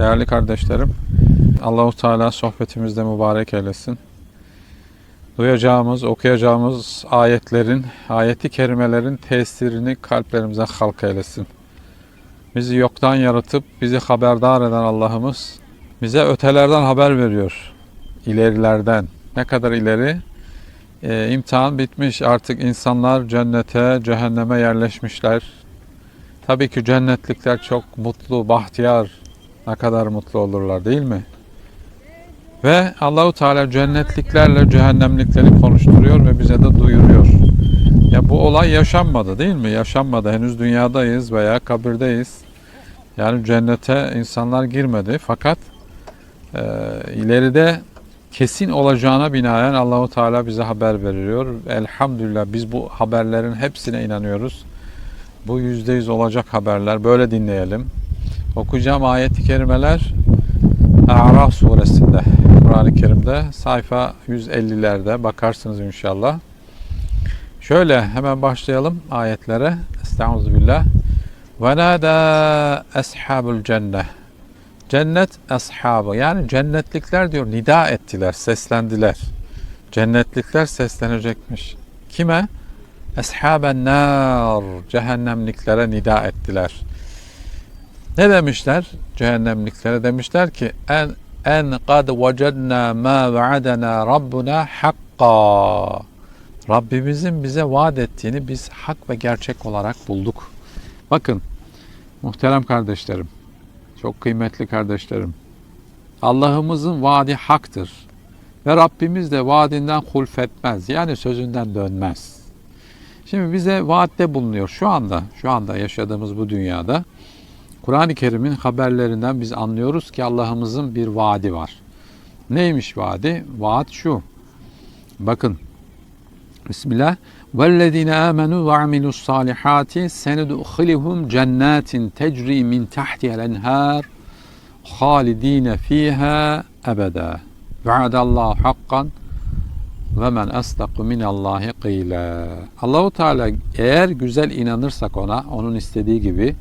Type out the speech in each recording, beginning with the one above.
Değerli kardeşlerim, Allahu Teala sohbetimizde mübarek eylesin. Duyacağımız, okuyacağımız ayetlerin, ayeti kerimelerin tesirini kalplerimize halk eylesin. Bizi yoktan yaratıp bizi haberdar eden Allah'ımız bize ötelerden haber veriyor. İlerilerden. Ne kadar ileri? Ee, imtihan bitmiş. Artık insanlar cennete, cehenneme yerleşmişler. Tabii ki cennetlikler çok mutlu, bahtiyar, ne kadar mutlu olurlar değil mi? Ve Allahu Teala cennetliklerle cehennemlikleri konuşturuyor ve bize de duyuruyor. Ya bu olay yaşanmadı değil mi? Yaşanmadı. Henüz dünyadayız veya kabirdeyiz. Yani cennete insanlar girmedi. Fakat e, ileride kesin olacağına binaen Allahu Teala bize haber veriyor. Elhamdülillah biz bu haberlerin hepsine inanıyoruz. Bu yüzde yüz olacak haberler. Böyle dinleyelim. Okuyacağım ayet-i kerimeler A'raf suresinde Kur'an-ı Kerim'de sayfa 150'lerde bakarsınız inşallah. Şöyle hemen başlayalım ayetlere. Estağfirullah. Ve nâdâ eshabul cennet. Cennet ashabı yani cennetlikler diyor nida ettiler, seslendiler. Cennetlikler seslenecekmiş. Kime? Eshaben nar cehennemliklere nida ettiler. Ne demişler? Cehennemliklere demişler ki en en kad vecedna ma vaadena rabbuna hakka. Rabbimizin bize vaat ettiğini biz hak ve gerçek olarak bulduk. Bakın muhterem kardeşlerim, çok kıymetli kardeşlerim. Allah'ımızın vaadi haktır. Ve Rabbimiz de vaadinden hulfetmez. Yani sözünden dönmez. Şimdi bize vaatte bulunuyor şu anda, şu anda yaşadığımız bu dünyada. Kur'an-ı Kerim'in haberlerinden biz anlıyoruz ki Allah'ımızın bir vaadi var. Neymiş vaadi? Vaat şu. Bakın. Bismillah. وَالَّذِينَ آمَنُوا وَعَمِلُوا الصَّالِحَاتِ سَنُدْخِلِهُمْ جَنَّاتٍ تَجْرِي مِنْ تَحْتِهَا الْأَنْهَارُ خَالِد۪ينَ ف۪يهَا أَبَدًا وَعَدَ اللّٰهُ حَقًّا ve men asdaku minallahi qila. Allahu Teala eğer güzel inanırsak ona, onun istediği gibi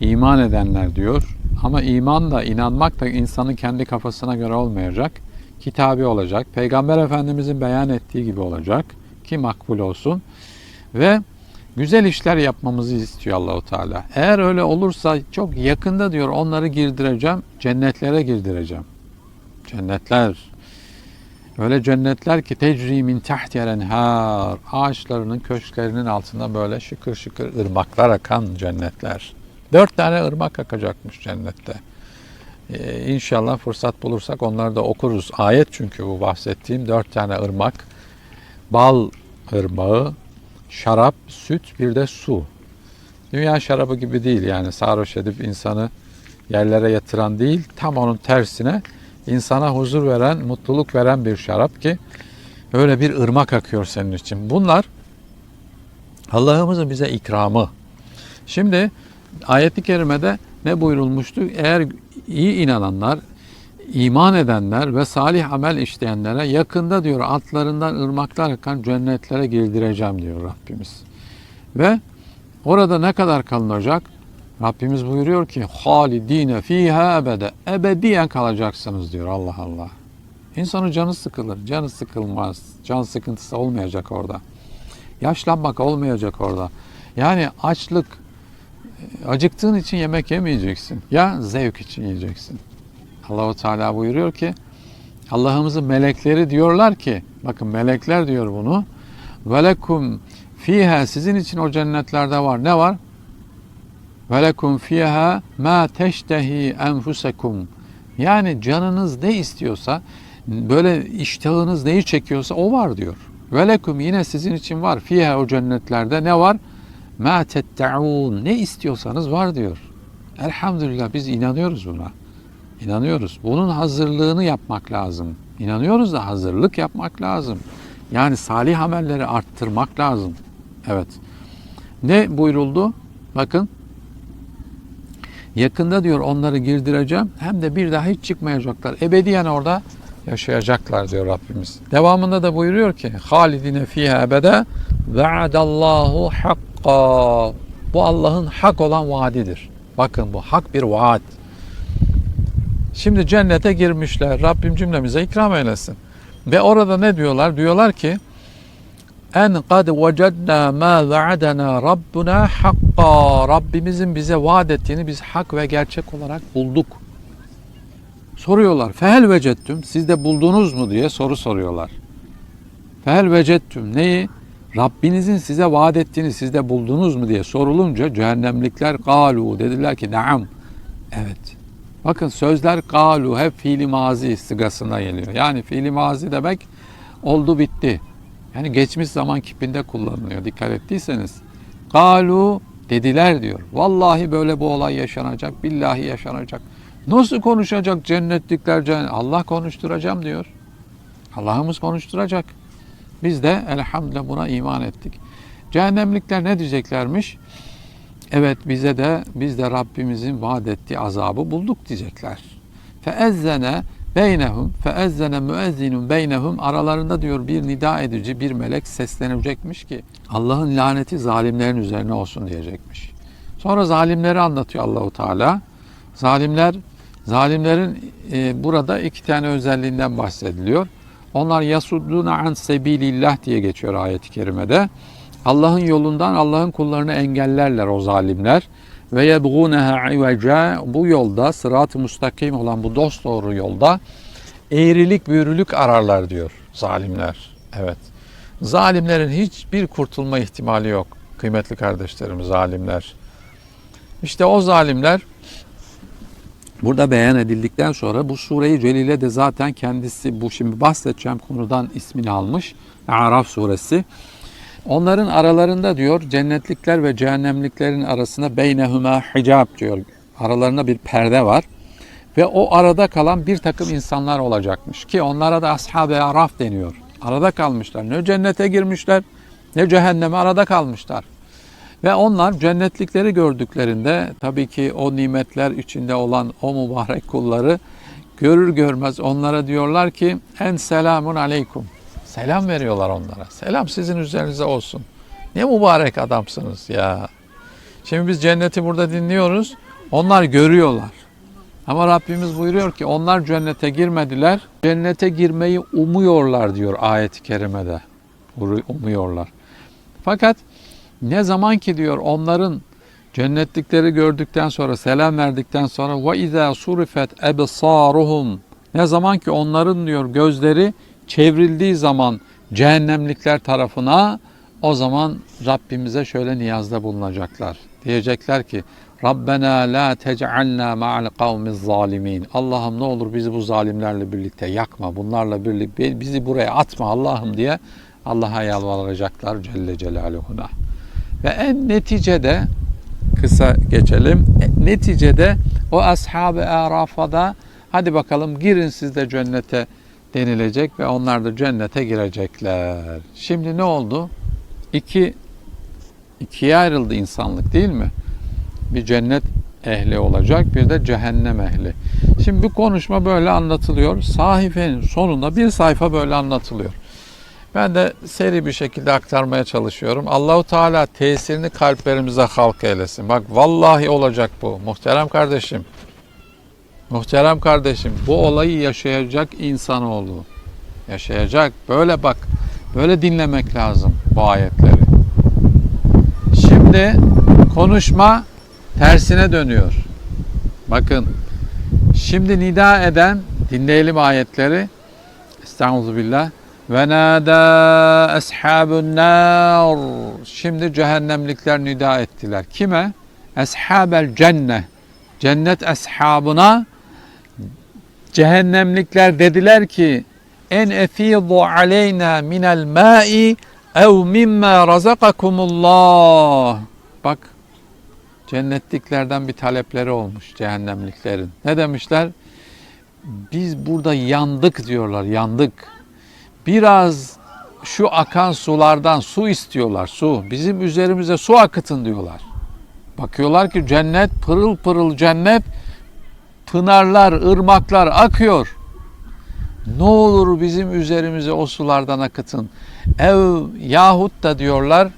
iman edenler diyor. Ama iman da inanmak da insanın kendi kafasına göre olmayacak. Kitabi olacak. Peygamber Efendimizin beyan ettiği gibi olacak ki makbul olsun. Ve güzel işler yapmamızı istiyor Allahu Teala. Eğer öyle olursa çok yakında diyor onları girdireceğim, cennetlere girdireceğim. Cennetler Öyle cennetler ki tecri min tahtiyel enhar. Ağaçlarının köşklerinin altında böyle şıkır şıkır ırmaklar akan cennetler. Dört tane ırmak akacakmış cennette. Ee, inşallah fırsat bulursak onları da okuruz. Ayet çünkü bu bahsettiğim dört tane ırmak. Bal ırmağı, şarap, süt bir de su. Dünya şarabı gibi değil yani sarhoş edip insanı yerlere yatıran değil. Tam onun tersine insana huzur veren, mutluluk veren bir şarap ki öyle bir ırmak akıyor senin için. Bunlar Allah'ımızın bize ikramı. Şimdi ayet-i kerimede ne buyurulmuştu? Eğer iyi inananlar, iman edenler ve salih amel işleyenlere yakında diyor altlarından ırmaklar akan cennetlere girdireceğim diyor Rabbimiz. Ve orada ne kadar kalınacak? Rabbimiz buyuruyor ki halidine fiha ebede ebediyen kalacaksınız diyor Allah Allah. İnsanın canı sıkılır, canı sıkılmaz, can sıkıntısı olmayacak orada. Yaşlanmak olmayacak orada. Yani açlık, acıktığın için yemek yemeyeceksin. Ya zevk için yiyeceksin. Allahu Teala buyuruyor ki Allah'ımızın melekleri diyorlar ki bakın melekler diyor bunu. Velekum fiha sizin için o cennetlerde var. Ne var? ve lekum fiha ma teştehi enfusekum. Yani canınız ne istiyorsa, böyle iştahınız neyi çekiyorsa o var diyor. Ve lekum yine sizin için var. Fiha o cennetlerde ne var? Ma tette'un. Ne istiyorsanız var diyor. Elhamdülillah biz inanıyoruz buna. İnanıyoruz. Bunun hazırlığını yapmak lazım. İnanıyoruz da hazırlık yapmak lazım. Yani salih amelleri arttırmak lazım. Evet. Ne buyuruldu? Bakın Yakında diyor onları girdireceğim. Hem de bir daha hiç çıkmayacaklar. Ebediyen orada yaşayacaklar diyor Rabbimiz. Devamında da buyuruyor ki halidine fiha ebede vaadallahu hakka. Bu Allah'ın hak olan vaadidir. Bakın bu hak bir vaat. Şimdi cennete girmişler. Rabbim cümlemize ikram eylesin. Ve orada ne diyorlar? Diyorlar ki en kad vecedna ma vaadana rabbuna hakka. Rabbimizin bize vaat ettiğini biz hak ve gerçek olarak bulduk. Soruyorlar. Fehel vecettüm. Siz de buldunuz mu diye soru soruyorlar. Fehel vecettüm. Neyi? Rabbinizin size vaat ettiğini siz de buldunuz mu diye sorulunca cehennemlikler galu dediler ki naam. Evet. Bakın sözler galu hep fiili mazi istigasına geliyor. Yani fiili mazi demek oldu bitti. Yani geçmiş zaman kipinde kullanılıyor. Dikkat ettiyseniz. Galu dediler diyor. Vallahi böyle bu olay yaşanacak. Billahi yaşanacak. Nasıl konuşacak cennetlikler cennet? Allah konuşturacağım diyor. Allah'ımız konuşturacak. Biz de elhamdülillah buna iman ettik. Cehennemlikler ne diyeceklermiş? Evet bize de biz de Rabbimizin vaat ettiği azabı bulduk diyecekler. Feezzene beynehum feezzene müezzinun beynehum aralarında diyor bir nida edici bir melek seslenecekmiş ki Allah'ın laneti zalimlerin üzerine olsun diyecekmiş. Sonra zalimleri anlatıyor Allahu Teala. Zalimler zalimlerin e, burada iki tane özelliğinden bahsediliyor. Onlar yasudduna an sebilillah diye geçiyor ayet-i kerimede. Allah'ın yolundan Allah'ın kullarını engellerler o zalimler. Ve yebgûneha iveca bu yolda sırat-ı müstakim olan bu dost doğru yolda eğrilik büğrülük ararlar diyor zalimler. Evet. Zalimlerin hiçbir kurtulma ihtimali yok. Kıymetli kardeşlerim zalimler. İşte o zalimler burada beyan edildikten sonra bu sureyi celile de zaten kendisi bu şimdi bahsedeceğim konudan ismini almış. Araf suresi. Onların aralarında diyor cennetlikler ve cehennemliklerin arasında beynehuma hicab diyor. Aralarında bir perde var. Ve o arada kalan bir takım insanlar olacakmış ki onlara da ashab-ı araf deniyor. Arada kalmışlar. Ne cennete girmişler ne cehenneme arada kalmışlar. Ve onlar cennetlikleri gördüklerinde tabii ki o nimetler içinde olan o mübarek kulları görür görmez onlara diyorlar ki en selamun aleykum. Selam veriyorlar onlara. Selam sizin üzerinize olsun. Ne mübarek adamsınız ya. Şimdi biz cenneti burada dinliyoruz. Onlar görüyorlar. Ama Rabbimiz buyuruyor ki onlar cennete girmediler. Cennete girmeyi umuyorlar diyor ayet-i kerimede. Umuyorlar. Fakat ne zaman ki diyor onların cennetlikleri gördükten sonra selam verdikten sonra ve izâ surifet ebsâruhum ne zaman ki onların diyor gözleri çevrildiği zaman cehennemlikler tarafına o zaman Rabbimize şöyle niyazda bulunacaklar. Diyecekler ki Rabbena la tec'alna ma'al kavmiz zalimin. Allah'ım ne olur bizi bu zalimlerle birlikte yakma. Bunlarla birlikte bizi buraya atma Allah'ım diye Allah'a yalvaracaklar Celle Celaluhu'na. Ve en neticede kısa geçelim. E, Neticede o ashab-ı arafada hadi bakalım girin siz de cennete denilecek ve onlar da cennete girecekler. Şimdi ne oldu? İki ikiye ayrıldı insanlık değil mi? Bir cennet ehli olacak, bir de cehennem ehli. Şimdi bu konuşma böyle anlatılıyor. Sahifenin sonunda bir sayfa böyle anlatılıyor. Ben de seri bir şekilde aktarmaya çalışıyorum. Allahu Teala tesirini kalplerimize halk eylesin. Bak vallahi olacak bu. Muhterem kardeşim. Muhterem kardeşim bu olayı yaşayacak insanoğlu. Yaşayacak. Böyle bak. Böyle dinlemek lazım bu ayetleri. Şimdi konuşma tersine dönüyor. Bakın. Şimdi nida eden dinleyelim ayetleri. Estağfirullah. Ve nâdâ ashabun nar. Şimdi cehennemlikler nida ettiler. Kime? Eshabel cenne. Cennet ashabına cehennemlikler dediler ki en efidu aleyna minel ma'i ev mimma razakakumullah. Bak cennetliklerden bir talepleri olmuş cehennemliklerin. Ne demişler? Biz burada yandık diyorlar, yandık. Biraz şu akan sulardan su istiyorlar, su. Bizim üzerimize su akıtın diyorlar. Bakıyorlar ki cennet, pırıl pırıl cennet, pınarlar, ırmaklar akıyor. Ne olur bizim üzerimize o sulardan akıtın. Ev yahut da diyorlar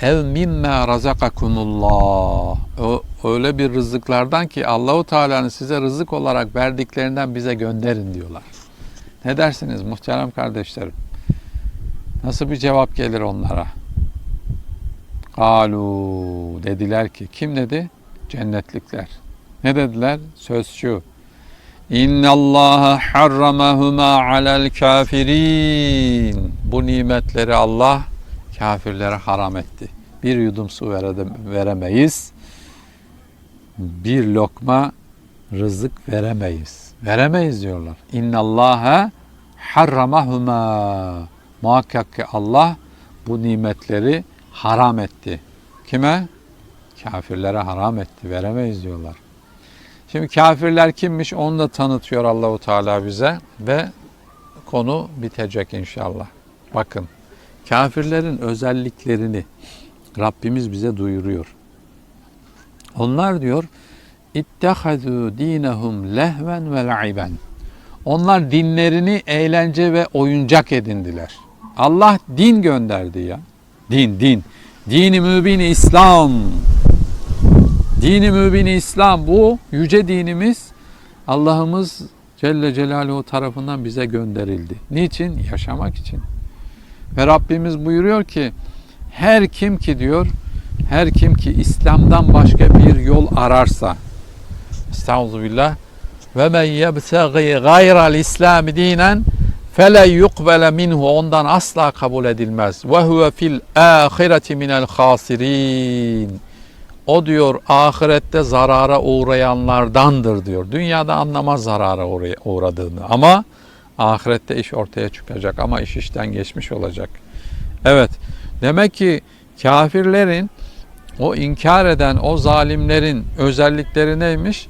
ev mimme razakakumullah. Öyle bir rızıklardan ki Allahu Teala'nın size rızık olarak verdiklerinden bize gönderin diyorlar. Ne dersiniz muhterem kardeşlerim? Nasıl bir cevap gelir onlara? Kalu dediler ki kim dedi? Cennetlikler. Ne dediler? Söz şu. İnna Allah harramahuma alel kafirin. Bu nimetleri Allah kafirlere haram etti. Bir yudum su vere- veremeyiz. Bir lokma rızık veremeyiz. Veremeyiz diyorlar. İnna Allaha harramahuma. Muhakkak ki Allah bu nimetleri haram etti. Kime? Kafirlere haram etti. Veremeyiz diyorlar. Şimdi kafirler kimmiş onu da tanıtıyor Allahu Teala bize ve konu bitecek inşallah. Bakın kafirlerin özelliklerini Rabbimiz bize duyuruyor. Onlar diyor ittehazû dinehum lehven ve la'iben. Onlar dinlerini eğlence ve oyuncak edindiler. Allah din gönderdi ya. Din, din. Dini mübini İslam. Dini mübini İslam bu yüce dinimiz Allah'ımız Celle Celaluhu tarafından bize gönderildi. Niçin? Yaşamak için. Ve Rabbimiz buyuruyor ki her kim ki diyor her kim ki İslam'dan başka bir yol ararsa Estağfirullah ve men yebtagi gayral İslam dinen fele yukbele minhu ondan asla kabul edilmez. Ve huve fil ahireti minel hasirin. O diyor ahirette zarara uğrayanlardandır diyor. Dünyada anlamaz zarara uğradığını ama ahirette iş ortaya çıkacak ama iş işten geçmiş olacak. Evet demek ki kafirlerin o inkar eden o zalimlerin özellikleri neymiş?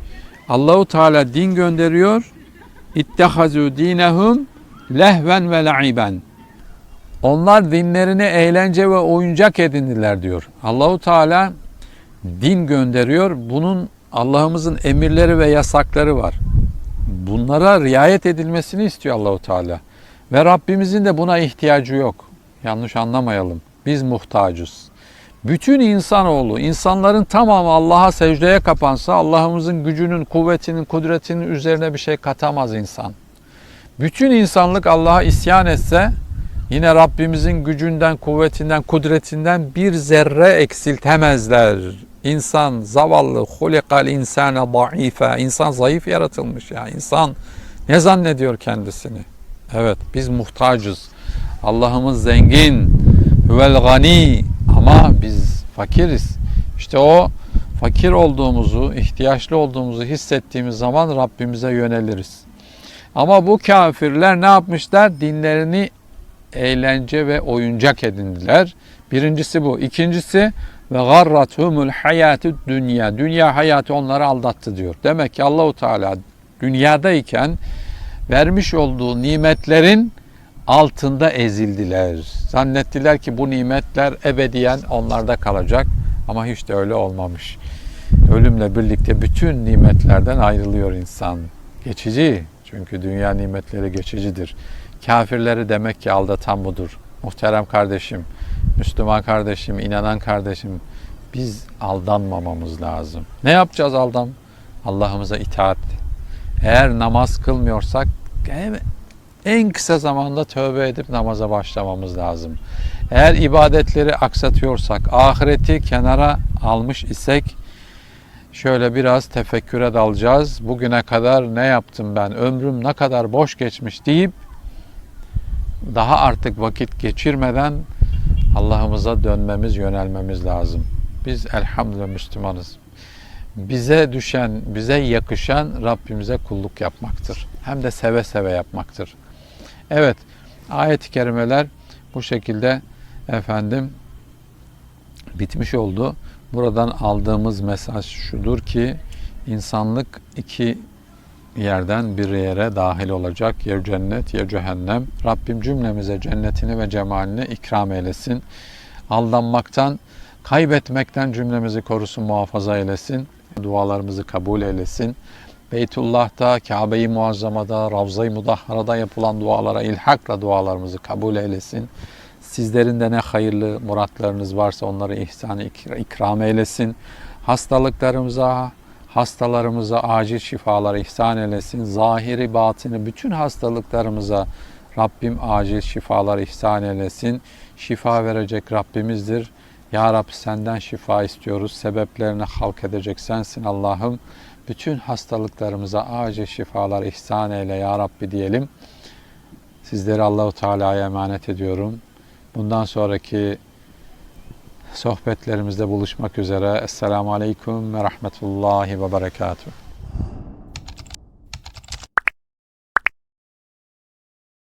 Allahu Teala din gönderiyor. İttehazu dinehum lehven ve la'iben. Onlar dinlerini eğlence ve oyuncak edindiler diyor. Allahu Teala din gönderiyor. Bunun Allah'ımızın emirleri ve yasakları var. Bunlara riayet edilmesini istiyor Allahu Teala. Ve Rabbimizin de buna ihtiyacı yok. Yanlış anlamayalım. Biz muhtacız. Bütün insanoğlu, insanların tamamı Allah'a secdeye kapansa Allah'ımızın gücünün, kuvvetinin, kudretinin üzerine bir şey katamaz insan. Bütün insanlık Allah'a isyan etse yine Rabbimizin gücünden, kuvvetinden, kudretinden bir zerre eksiltemezler. İnsan zavallı, hulikal insane da'ife. İnsan zayıf yaratılmış ya. İnsan ne zannediyor kendisini? Evet biz muhtacız. Allah'ımız zengin, huvel gani ama biz fakiriz. İşte o fakir olduğumuzu, ihtiyaçlı olduğumuzu hissettiğimiz zaman Rabbimize yöneliriz. Ama bu kafirler ne yapmışlar? Dinlerini eğlence ve oyuncak edindiler. Birincisi bu. İkincisi ve garratumul hayatü dünya. Dünya hayatı onları aldattı diyor. Demek ki Allahu Teala dünyadayken vermiş olduğu nimetlerin altında ezildiler. Zannettiler ki bu nimetler ebediyen onlarda kalacak ama hiç de öyle olmamış. Ölümle birlikte bütün nimetlerden ayrılıyor insan. Geçici çünkü dünya nimetleri geçicidir. Kafirleri demek ki aldatan budur. Muhterem kardeşim, Müslüman kardeşim, inanan kardeşim biz aldanmamamız lazım. Ne yapacağız aldan? Allah'ımıza itaat. Eğer namaz kılmıyorsak en kısa zamanda tövbe edip namaza başlamamız lazım. Eğer ibadetleri aksatıyorsak, ahireti kenara almış isek şöyle biraz tefekküre dalacağız. Bugüne kadar ne yaptım ben? Ömrüm ne kadar boş geçmiş deyip daha artık vakit geçirmeden Allah'ımıza dönmemiz, yönelmemiz lazım. Biz elhamdülillah Müslümanız. Bize düşen, bize yakışan Rabbimize kulluk yapmaktır. Hem de seve seve yapmaktır. Evet, ayet-i kerimeler bu şekilde efendim bitmiş oldu. Buradan aldığımız mesaj şudur ki insanlık iki yerden bir yere dahil olacak. Ya cennet ya cehennem. Rabbim cümlemize cennetini ve cemalini ikram eylesin. Aldanmaktan, kaybetmekten cümlemizi korusun, muhafaza eylesin. Dualarımızı kabul eylesin. Beytullah'ta, Kabe-i Muazzama'da, Ravza-i Mudahhara'da yapılan dualara ilhakla dualarımızı kabul eylesin. Sizlerin de ne hayırlı muratlarınız varsa onları ihsan ikram eylesin. Hastalıklarımıza, hastalarımıza acil şifalar ihsan eylesin. Zahiri, batini bütün hastalıklarımıza Rabbim acil şifalar ihsan eylesin. Şifa verecek Rabbimizdir. Ya Rabbi senden şifa istiyoruz. Sebeplerini halk edecek sensin Allah'ım. Bütün hastalıklarımıza acil şifalar ihsan eyle ya Rabbi diyelim. Sizleri Allahu Teala'ya emanet ediyorum. Bundan sonraki sohbetlerimizde buluşmak üzere. Esselamu Aleyküm ve Rahmetullahi ve Berekatuhu.